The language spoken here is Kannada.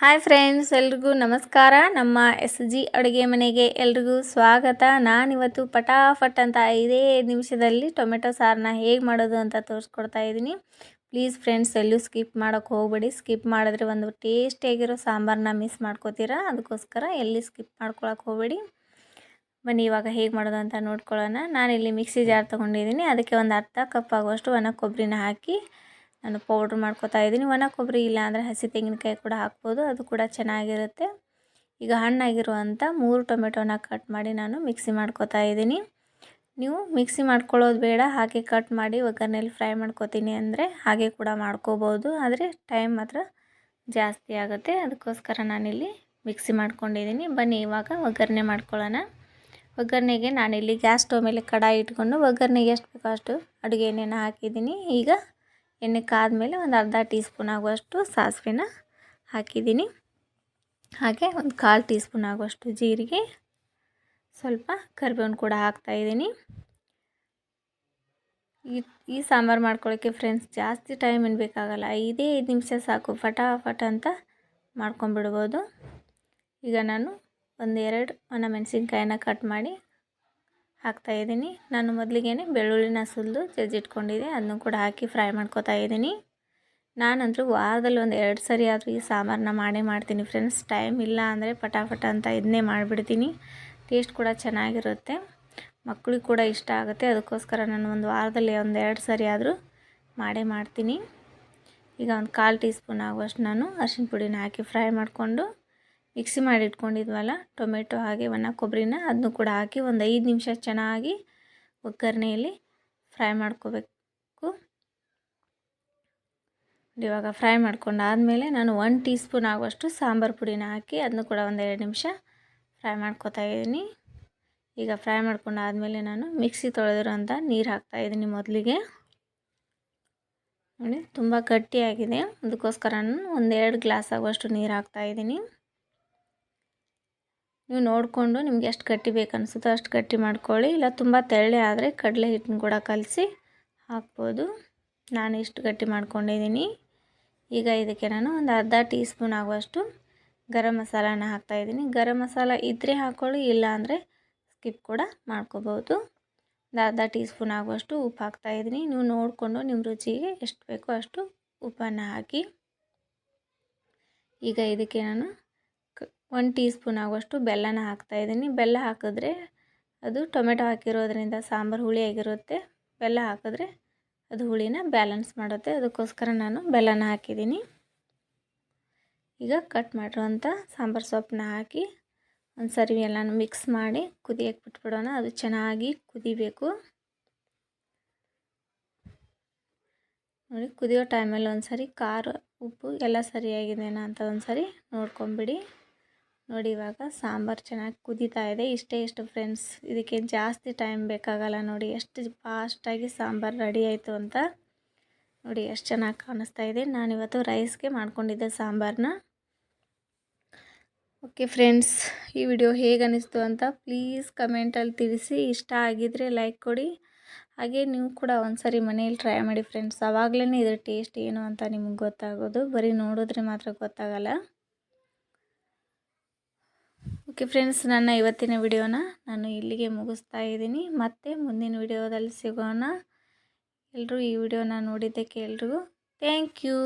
ಹಾಯ್ ಫ್ರೆಂಡ್ಸ್, ಎಲ್ರಿಗೂ ನಮಸ್ಕಾರ. ನಮ್ಮ ಎಸ್ ಜಿ ಅಡುಗೆ ಮನೆಗೆ ಎಲ್ರಿಗೂ ಸ್ವಾಗತ. ನಾನಿವತ್ತು ಪಟಾಫಟ್ ಅಂತ ಐದೇ ನಿಮಿಷದಲ್ಲಿ ಟೊಮೆಟೊ ಸಾರನ್ನ ಹೇಗೆ ಮಾಡೋದು ಅಂತ ತೋರಿಸ್ಕೊಡ್ತಾ ಇದ್ದೀನಿ. ಪ್ಲೀಸ್ ಫ್ರೆಂಡ್ಸ್, ಎಲ್ಲೂ ಸ್ಕಿಪ್ ಮಾಡೋಕ್ಕೆ ಹೋಗಬೇಡಿ. ಸ್ಕಿಪ್ ಮಾಡಿದ್ರೆ ಒಂದು ಟೇಸ್ಟಿಯಾಗಿರೋ ಸಾಂಬಾರನ್ನ ಮಿಸ್ ಮಾಡ್ಕೋತೀರಾ? ಅದಕ್ಕೋಸ್ಕರ ಎಲ್ಲಿ ಸ್ಕಿಪ್ ಮಾಡ್ಕೊಳಕ್ಕೆ ಹೋಗಬೇಡಿ. ಬನ್ನಿ, ಇವಾಗ ಹೇಗೆ ಮಾಡೋದು ಅಂತ ನೋಡ್ಕೊಳ್ಳೋಣ. ನಾನಿಲ್ಲಿ ಮಿಕ್ಸಿ ಜಾರ್ ತೊಗೊಂಡಿದ್ದೀನಿ. ಅದಕ್ಕೆ ಒಂದು ಅರ್ಧ ಕಪ್ ಆಗುವಷ್ಟು ಒಣ ಕೊಬ್ಬರಿನ ಹಾಕಿ ನಾನು ಪೌಡ್ರ್ ಮಾಡ್ಕೋತಾ ಇದ್ದೀನಿ. ಒಣ ಕೊಬ್ಬರಿ ಇಲ್ಲ ಅಂದರೆ ಹಸಿ ತೆಂಗಿನಕಾಯಿ ಕೂಡ ಹಾಕ್ಬೋದು. ಅದು ಕೂಡ ಚೆನ್ನಾಗಿರುತ್ತೆ. ಈಗ ಹಣ್ಣಾಗಿರುವಂಥ ಮೂರು ಟೊಮೆಟೊನ ಕಟ್ ಮಾಡಿ ನಾನು ಮಿಕ್ಸಿ ಮಾಡ್ಕೋತಾ ಇದ್ದೀನಿ. ನೀವು ಮಿಕ್ಸಿ ಮಾಡ್ಕೊಳ್ಳೋದು ಬೇಡ. ಹಾಗೆ ಕಟ್ ಮಾಡಿ ಒಗ್ಗರಣೆಯಲ್ಲಿ ಫ್ರೈ ಮಾಡ್ಕೋತೀನಿ ಅಂದರೆ ಹಾಗೆ ಕೂಡ ಮಾಡ್ಕೋಬೋದು. ಆದರೆ ಟೈಮ್ ಮಾತ್ರ ಜಾಸ್ತಿ ಆಗುತ್ತೆ. ಅದಕ್ಕೋಸ್ಕರ ನಾನಿಲ್ಲಿ ಮಿಕ್ಸಿ ಮಾಡ್ಕೊಂಡಿದ್ದೀನಿ. ಬನ್ನಿ, ಇವಾಗ ಒಗ್ಗರಣೆ ಮಾಡ್ಕೊಳ್ಳೋಣ. ಒಗ್ಗರಣೆಗೆ ನಾನಿಲ್ಲಿ ಗ್ಯಾಸ್ ಸ್ಟವ್ ಮೇಲೆ ಕಡಾಯಿ ಇಟ್ಕೊಂಡು ಒಗ್ಗರಣೆಗೆ ಎಷ್ಟು ಬೇಕೋ ಅಷ್ಟು ಅಡುಗೆ ಎಣ್ಣೆನ ಹಾಕಿದ್ದೀನಿ. ಈಗ ಎಣ್ಣೆ ಕಾದ್ಮೇಲೆ ಒಂದು ಅರ್ಧ ಟೀ ಸ್ಪೂನ್ ಆಗುವಷ್ಟು ಸಾಸಿವೆನ ಹಾಕಿದ್ದೀನಿ. ಹಾಗೆ ಒಂದು ಕಾಲು ಟೀ ಸ್ಪೂನ್ ಆಗುವಷ್ಟು ಜೀರಿಗೆ, ಸ್ವಲ್ಪ ಕರಿಬೇವನ್ನು ಕೂಡ ಹಾಕ್ತಾಯಿದ್ದೀನಿ ಈ ಈ ಸಾಂಬಾರು ಮಾಡ್ಕೊಳ್ಳೋಕ್ಕೆ ಫ್ರೆಂಡ್ಸ್ ಜಾಸ್ತಿ ಟೈಮ್ ಏನು ಬೇಕಾಗಲ್ಲ, ಐದೇ ಐದು ನಿಮಿಷ ಸಾಕು, ಫಟಾಫಟ ಅಂತ ಮಾಡ್ಕೊಂಬಿಡ್ಬೋದು ಈಗ ನಾನು ಒಂದೆರಡು ಒಣ ಮೆಣಸಿನ್ಕಾಯನ್ನ ಕಟ್ ಮಾಡಿ ಹಾಕ್ತಾಯಿದ್ದೀನಿ ನಾನು ಮೊದಲಿಗೆ ಬೆಳ್ಳುಳ್ಳಿನ ಸುಲಿದು ಜಜ್ಜಿಟ್ಕೊಂಡಿದ್ದೆ. ಅದನ್ನು ಕೂಡ ಹಾಕಿ ಫ್ರೈ ಮಾಡ್ಕೋತಾ ಇದ್ದೀನಿ. ನಾನಂತೂ ವಾರದಲ್ಲಿ ಒಂದು ಎರಡು ಸರಿ ಆದರೂ ಈ ಸಾಂಬಾರನ್ನ ಮಾಡೇ ಮಾಡ್ತೀನಿ ಫ್ರೆಂಡ್ಸ್. ಟೈಮ್ ಇಲ್ಲ ಅಂದರೆ ಪಟಾಫಟ ಅಂತ ಇದನ್ನೇ ಮಾಡಿಬಿಡ್ತೀನಿ. ಟೇಸ್ಟ್ ಕೂಡ ಚೆನ್ನಾಗಿರುತ್ತೆ. ಮಕ್ಕಳಿಗೆ ಕೂಡ ಇಷ್ಟ ಆಗುತ್ತೆ. ಅದಕ್ಕೋಸ್ಕರ ನಾನು ಒಂದು ವಾರದಲ್ಲಿ ಒಂದು ಎರಡು ಸರಿ ಆದರೂ ಮಾಡೇ ಮಾಡ್ತೀನಿ. ಈಗ ಒಂದು ಕಾಲು ಟೀ ಸ್ಪೂನ್ ಆಗುವಷ್ಟು ನಾನು ಅರಿಶಿನ ಪುಡಿನ ಹಾಕಿ ಫ್ರೈ ಮಾಡಿಕೊಂಡು ಮಿಕ್ಸಿ ಮಾಡಿ ಇಟ್ಕೊಂಡಿದ್ವಲ್ಲ ಟೊಮೆಟೊ ಹಾಗೆ ಒಣ ಕೊಬ್ಬರಿನ ಅದನ್ನು ಕೂಡ ಹಾಕಿ ಒಂದು ಐದು ನಿಮಿಷ ಚೆನ್ನಾಗಿ ಒಗ್ಗರಣೆಯಲ್ಲಿ ಫ್ರೈ ಮಾಡ್ಕೋಬೇಕು. ಇವಾಗ ಫ್ರೈ ಮಾಡ್ಕೊಂಡಾದಮೇಲೆ ನಾನು ಒನ್ ಟೀ ಸ್ಪೂನ್ ಆಗುವಷ್ಟು ಸಾಂಬಾರು ಪುಡಿನ ಹಾಕಿ ಅದನ್ನು ಕೂಡ ಒಂದು ಎರಡು ನಿಮಿಷ ಫ್ರೈ ಮಾಡ್ಕೋತಾ ಇದ್ದೀನಿ. ಈಗ ಫ್ರೈ ಮಾಡ್ಕೊಂಡಾದಮೇಲೆ ನಾನು ಮಿಕ್ಸಿ ತೊಳೆದಿರೋಂಥ ನೀರು ಹಾಕ್ತಾಯಿದ್ದೀನಿ ಮೊದಲಿಗೆ. ನೋಡಿ, ತುಂಬ ಗಟ್ಟಿಯಾಗಿದೆ. ಅದಕ್ಕೋಸ್ಕರ ನಾನು ಒಂದೆರಡು ಗ್ಲಾಸ್ ಆಗುವಷ್ಟು ನೀರು ಹಾಕ್ತಾಯಿದ್ದೀನಿ ನೀವು ನೋಡಿಕೊಂಡು ನಿಮ್ಗೆ ಎಷ್ಟು ಗಟ್ಟಿ ಬೇಕು ಅನಿಸುತ್ತೋ ಅಷ್ಟು ಗಟ್ಟಿ ಮಾಡ್ಕೊಳ್ಳಿ. ಇಲ್ಲ ತುಂಬ ತೆಳ್ಳೆ ಆದರೆ ಕಡಲೆ ಹಿಟ್ಟನ್ನು ಕೂಡ ಕಲಸಿ ಹಾಕ್ಬೋದು. ನಾನು ಇಷ್ಟು ಗಟ್ಟಿ ಮಾಡ್ಕೊಂಡಿದ್ದೀನಿ. ಈಗ ಇದಕ್ಕೆ ನಾನು ಒಂದು ಅರ್ಧ ಟೀ ಸ್ಪೂನ್ ಆಗುವಷ್ಟು ಗರಂ ಮಸಾಲಾನ ಹಾಕ್ತಾಯಿದ್ದೀನಿ ಗರಂ ಮಸಾಲ ಇದ್ದರೆ ಹಾಕ್ಕೊಳ್ಳಿ ಇಲ್ಲ ಅಂದರೆ ಸ್ಕಿಪ್ ಕೂಡ ಮಾಡ್ಕೋಬೋದು. ಒಂದು ಅರ್ಧ ಟೀ ಸ್ಪೂನ್ ಆಗುವಷ್ಟು ಉಪ್ಪು ಹಾಕ್ತಾಯಿದ್ದೀನಿ ನೀವು ನೋಡಿಕೊಂಡು ನಿಮ್ಮ ರುಚಿಗೆ ಎಷ್ಟು ಬೇಕೋ ಅಷ್ಟು ಉಪ್ಪನ್ನು ಹಾಕಿ. ಈಗ ಇದಕ್ಕೆ ನಾನು ಒಂದು ಟೀ ಸ್ಪೂನ್ ಆಗುವಷ್ಟು ಬೆಲ್ಲನ ಹಾಕ್ತಾಯಿದ್ದೀನಿ ಬೆಲ್ಲ ಹಾಕಿದ್ರೆ ಅದು ಟೊಮೆಟೊ ಹಾಕಿರೋದ್ರಿಂದ ಸಾಂಬಾರು ಹುಳಿಯಾಗಿರುತ್ತೆ ಬೆಲ್ಲ ಹಾಕಿದ್ರೆ ಅದು ಹುಳಿನ ಬ್ಯಾಲೆನ್ಸ್ ಮಾಡುತ್ತೆ. ಅದಕ್ಕೋಸ್ಕರ ನಾನು ಬೆಲ್ಲನ ಹಾಕಿದ್ದೀನಿ. ಈಗ ಕಟ್ ಮಾಡಿರುವಂಥ ಸಾಂಬಾರು ಸೊಪ್ಪನ್ನ ಹಾಕಿ ಒಂದು ಸರಿ ಎಲ್ಲನೂ ಮಿಕ್ಸ್ ಮಾಡಿ ಕುದಿಯಕ್ಕೆ ಬಿಟ್ಬಿಡೋಣ. ಅದು ಚೆನ್ನಾಗಿ ಕುದಿಬೇಕು. ನೋಡಿ, ಕುದಿಯೋ ಟೈಮಲ್ಲಿ ಒಂದು ಸರಿ ಖಾರ, ಉಪ್ಪು ಎಲ್ಲ ಸರಿಯಾಗಿದೆನಾ ಅಂತ ಒಂದು ಸರಿ ನೋಡ್ಕೊಂಬಿಡಿ. ನೋಡಿ ಇವಾಗ ಸಾಂಬಾರು ಚೆನ್ನಾಗಿ ಕುದೀತಾ ಇದೆ. ಇಷ್ಟೇ ಇಷ್ಟು ಫ್ರೆಂಡ್ಸ್ ಇದಕ್ಕೆ ಜಾಸ್ತಿ ಟೈಮ್ ಬೇಕಾಗಲ್ಲ ನೋಡಿ. ಎಷ್ಟು ಫಾಸ್ಟಾಗಿ ಸಾಂಬಾರು ರೆಡಿ ಆಯಿತು ಅಂತ ನೋಡಿ ಎಷ್ಟು ಚೆನ್ನಾಗಿ ಕಾಣಿಸ್ತಾ ಇದೆ. ನಾನಿವತ್ತು ರೈಸ್ಗೆ ಮಾಡ್ಕೊಂಡಿದ್ದೆ ಸಾಂಬಾರನ್ನ ಓಕೆ ಫ್ರೆಂಡ್ಸ್ ಈ ವಿಡಿಯೋ ಹೇಗೆ ಅನ್ನಿಸ್ತು ಅಂತ ಪ್ಲೀಸ್ ಕಮೆಂಟಲ್ಲಿ ತಿಳಿಸಿ. ಇಷ್ಟ ಆಗಿದ್ದರೆ ಲೈಕ್ ಕೊಡಿ. ಹಾಗೆ ನೀವು ಕೂಡ ಒಂದ್ಸರಿ ಮನೇಲಿ ಟ್ರೈ ಮಾಡಿ ಫ್ರೆಂಡ್ಸ್ ಆವಾಗಲೇ ಇದ್ರ ಟೇಸ್ಟ್ ಏನು ಅಂತ ನಿಮ್ಗೆ ಗೊತ್ತಾಗೋದು. ಬರೀ ನೋಡಿದ್ರೆ ಮಾತ್ರ ಗೊತ್ತಾಗಲ್ಲ. ಓಕೆ ಫ್ರೆಂಡ್ಸ್ ನನ್ನ ಇವತ್ತಿನ ವಿಡಿಯೋನ ನಾನು ಇಲ್ಲಿಗೆ ಮುಗಿಸ್ತಾ ಇದ್ದೀನಿ. ಮತ್ತೆ ಮುಂದಿನ ವಿಡಿಯೋದಲ್ಲಿ ಸಿಗೋಣ. ಎಲ್ಲರೂ ಈ ವಿಡಿಯೋನ ನೋಡಿದ್ದಕ್ಕೆ ಎಲ್ರಿಗೂ ಥ್ಯಾಂಕ್ ಯು